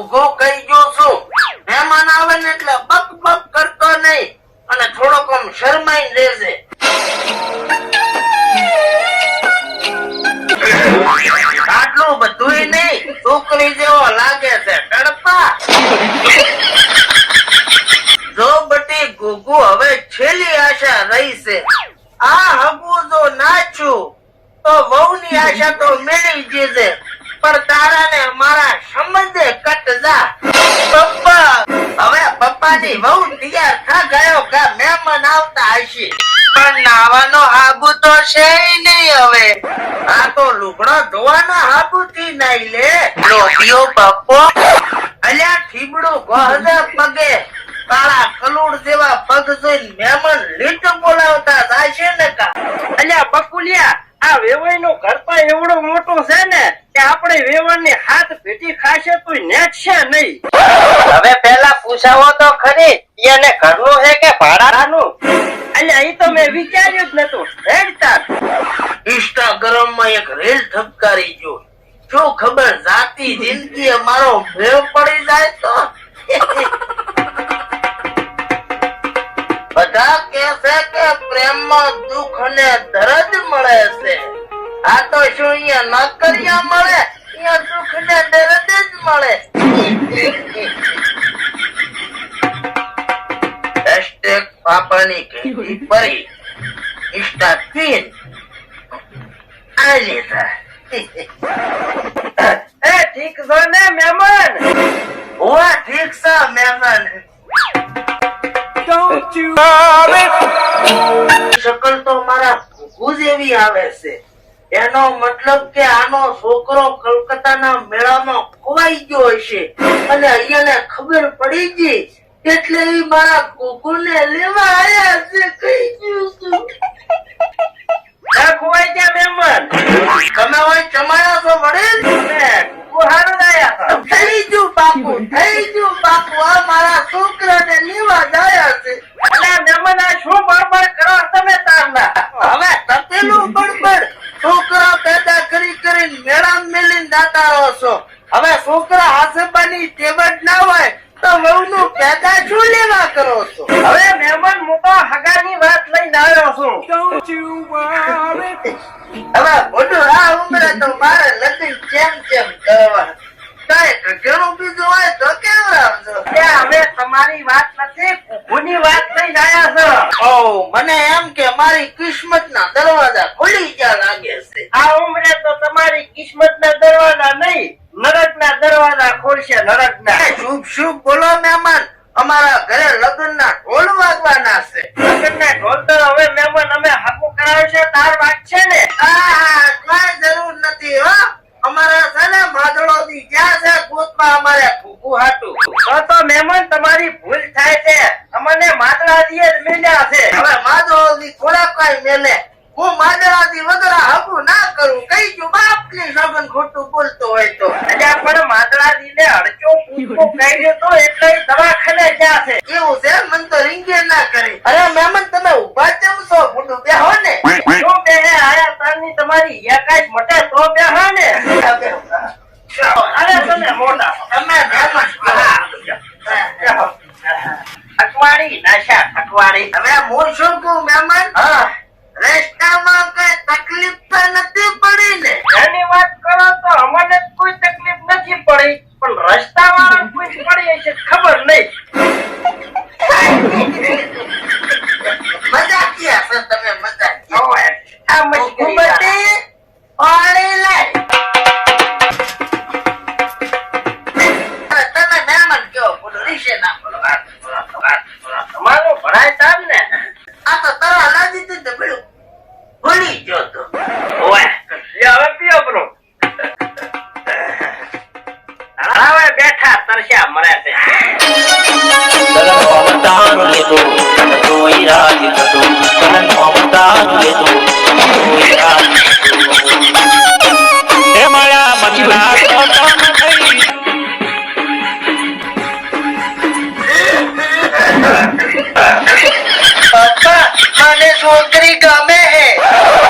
ઘૂઘો કહી પપ્પાની વહુ તૈયાર ગયો કે મહેમાન આવતા હશે. પણ નાવાનો હાબુ તો છે નહીં હવે. આ તો લુગડો ધોવાનો હાબુ થી નાઈ લે. લોટીઓ પપ્પો અલ્યા ઠીબડું ગોહદે પગે. કાળા કલુડ જેવા પગ જોઈને મહેમાન લીટ બોલાવતા થાય ને કા? અલ્યા બકુલિયા, આ વેવાઈ નું ઘર તો એવડું મોટું છે ને કે આપણે વેવાણની હાથ ભેટી ખાશે તો નેટ છે નહીં. હવે પેલા પૂછાવો તો ખરી એને ઘરનું છે કે ભાડાનું? અલ્યા અહીં તો મેં વિચાર્યું જ નતું. રેડતા ઇન્સ્ટાગ્રામમાં એક રેલ ઠપકારી જો જો ખબર જાતી જિંદગી અમારો ભેવ પડી જાય તો? બધા કે છે કે પ્રેમમાં દુઃખ અને દર્દ મળે છે. આ તો શું અહીંયા નોકરિયા મળે? અહીંયા દુઃખ ને દર્દ જ મળે. હેશટેગ પાપાની કેવી પરી. ઇન્સ્ટા ક્વીન આ લીધા એ ઠીક છે ને મહેમાન? હુઆ ઠીક છે મહેમાન. શકલ તો મારા ઘુઘુ જેવી આવે છે. એનો મતલબ કે આનો છોકરો કલકત્તાના મેળામાં ખોવાઈ ગયો હશે. અને અહીંયાને ખબર પડી ગઈ એટલે એ મારા ઘુઘુને લેવા આવ્યા છે કઈ ગયું છું ખોવાઈ ગયા મહેમાન તમે હોય ચમાયા વડીલ ને. કુહારું થઈ ગયું બાપુ થઈ ગયું બાપુ. આ મારા છોકરાને લેવા જાય છે અલ્યા મહેમાન આ શું બળબડ કરો તમે તારના હવે તપેલું બળબડ છોકરા પેદા કરી કરીને મેલીને દાતા રહો છો. હવે છોકરા હાસબાની ટેવડ ના હોય તો વહુનું પેદા શું લેવા કરો છો? હવે મહેમાન તો હગાની વાત લઈને આવ્યો છું. હવે મોટું આ ઉમરે તો મારે લગ્ન કેમ કેમ કરવા કઈ ઘણું બીજું હોય તો કેમ રાખજો? અમે તમારી વાત નથી ભૂની વાત લઈને આવ્યા છો. ઓ મને એમ કે મારી કિસ્મત ના દરવાજા ખુલી ગયા લાગે છે. કિસ્મત ના દરવાજા નહીં નરક ના દરવાજા ખોલશે નરક ના શુભ શુભ બોલો મહેમાન અમારા ઘરે લગ્ન ના ઢોલ વાગવાના છે. લગ્ન ના ઢોલ તો હવે મહેમાન અમે હાકુ કરાવશે તાર વાત છે ને કઈ જરૂર નથી હો. અમારા છે ને દી જ્યાં છે ગોતમાં અમારે ફૂફુ હાટું. તો તો મહેમાન તમારી ભૂલ થાય છે. અમને માદળા દીએ જ મેલ્યા છે. હવે માદળો ની થોડા કઈ મેલે. હું માદરા થી વગર હકું ના કરું. કઈ જો બાપની સગન ખોટું બોલતો હોય તો. એટલે પણ માદળા ને અડચો પૂછો કહી દેતો એટલે દવાખાને ગયા છે. એવું છે? મન તો રીંગે ના કરી. અરે મેમન તમે ઊભા કેમ છો? મોટું બેહો ને. જો બેહે આયા તારની તમારી એકાજ મટે તો બેહો ને. અરે તમે મોટા. તમે મહેમાન બેહો. અઠવાડી નાશા અઠવાડી હવે હું શું કહું મહેમાન હા. तकलीफ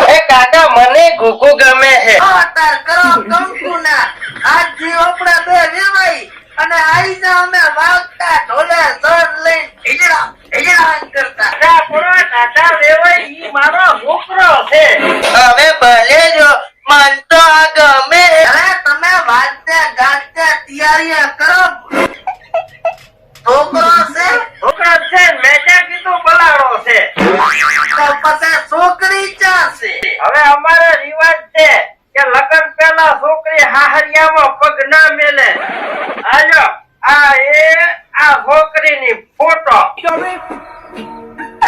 એ કાકા મને ગુગુ ગમે હે અવતાર કરો કંકુના આ જીવપડા બે અને આઈ જા અમે વાગતા ઢોલે સર લઈને હિજડા કરતા પૂરો કાકા વેવાઈ મારો છોકરો છે. હવે ભલે જો મન તો આ ગમે. અરે તમે વાંચતે ગાતે તૈયારી કરો. છોકરો છે? છોકરો છે મેં ત્યાં કીધું બલાડો છે? તો પછી છોકરી ચાશે હવે અમારો રિવાજ છે કે લગ્ન પહેલા છોકરી હાહરિયામાં પગ ના મેલે. આજો આ એ આ છોકરીની ફોટો.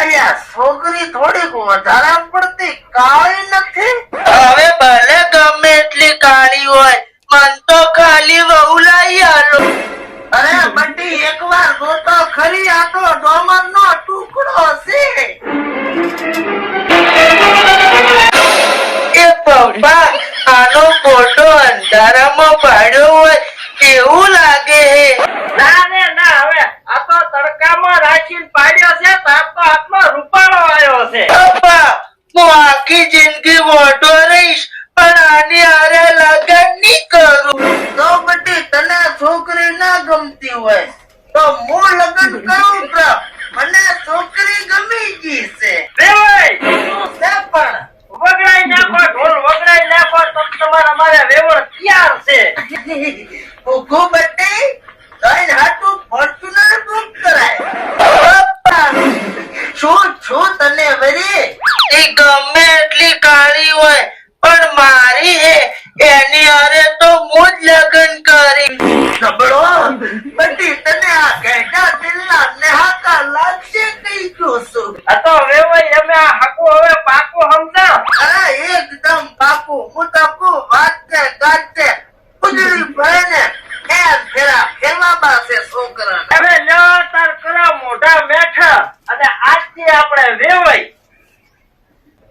અલ્યા છોકરી થોડીક વધારે પડતી કાળી નથી? હવે ભલે ગમે એટલી કાળી હોય મન તો ખાલી વહુ લઈ આલો. અરે બંટી એકવાર જોતો ખરી આ તો ડોમર નો ટુકડો છે. એ પપ્પા આનો ફોટો અંધારામાં પાડ્યો હોય એવું લાગે હે? ના રે ના હવે આ તો તડકામાં રાખીને પાડ્યો છે તાર તો આટલો રૂપાળો આવ્યો છે પપ્પા હું આખી જિંદગી મોટો રહીશ પણ આની હારે લગન નહીં કરું તો બટી તને છોકરી ના ગમતી હોય તો હું લગ્ન કરું પ્ર મને છોકરી ગમી ગઈ છે. વેવાય શું છે પણ? વગડાઈ નાખો ઢોલ વગડાઈ નાખો તો તમારા મારે વેવણ તૈયાર છે. ઉગુ બટી તઈ હાટું ફોર્ચ્યુનર બુક કરાય. શું છું તને વરી? એ ગમે એટલી કાળી હોય પણ મારી હે એની હારે તો હું જ લગ્ન કરી જબડો બટી તને આ ઘેટા દિલના નેહાકા લાગશે કઈ જોશું આ તો વેવાય અમે આ હકુ હવે પાકું સમજા અરે એકદમ પાકું હું તો કહું વાતે ગાતે ઉજળી ભણે એમ ફેરા ફેરવામાં છે છોકરા હવે લ્યો તાર કરો મોઢા મેઠા અને આજથી આપણે વેવાય.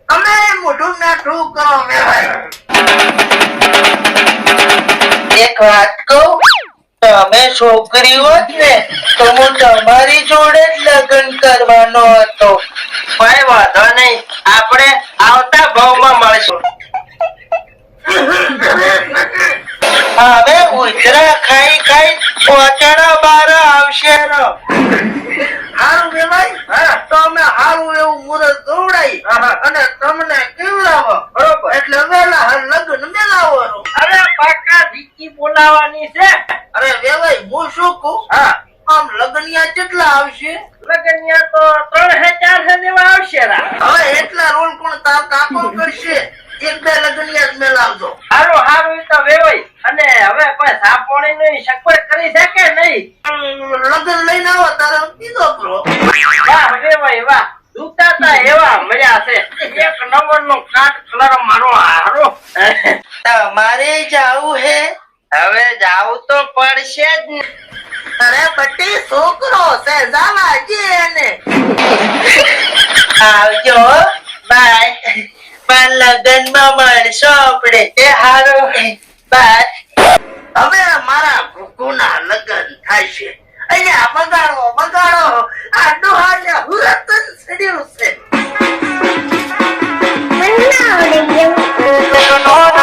તમે મોઢું નાઠું કરો વેવાય. એક વાત કહું તમે છોકરી હોત ને તો હું તમારી જોડે જ લગ્ન કરવાનો હતો. કઈ વાંધો નહીં આપણે આવતા ભાવમાં મળશું. હવે ઉજરા ખાઈ ખાઈ પોચડા બાર આવશે. રો હારું વેવાય હા. તો અમે હારું એવું મુહૂર્ત દોડાઈ. અને તમને કેવડાવો બરોબર એટલે વેલા હાલ લગ્ન મેલાવવાનું અરે પાકા દીકી બોલાવાની છે અરે વેવાય હું શું કહું હા આમ લગ્નિયા કેટલા આવશે લગનિયા તો ત્રણ હે ચાર હે જેવા આવશે રા હવે એટલા રોલ પણ તાર કાકો કરશે એક બે લગ્નિયા જ મેલાવજો હારું હારું ઈ તો વેવાય અને હવે કોઈ નહીં સગવડ કરી છે કે નહીં લગ્ન લઈને આવો તારે બીજો કરો વાહ વેવાય વાહ. દુખતા તા એવા મજા છે. એક નંબર નો કાટ કલર મારો હારો. મારે જાવું હે? હવે જાવું તો પડશે જ અરે બટી છોકરો છે જાવા એને. આવજો બાય. પણ લગ્નમાં મળશો આપણે. એ હારો. બાય. હવે મારા ભૂખુના લગ્ન થાય છે અહીંયા બગાડો બગાડો આ ડોહાને હુરતન સડ્યું છે મને આવડે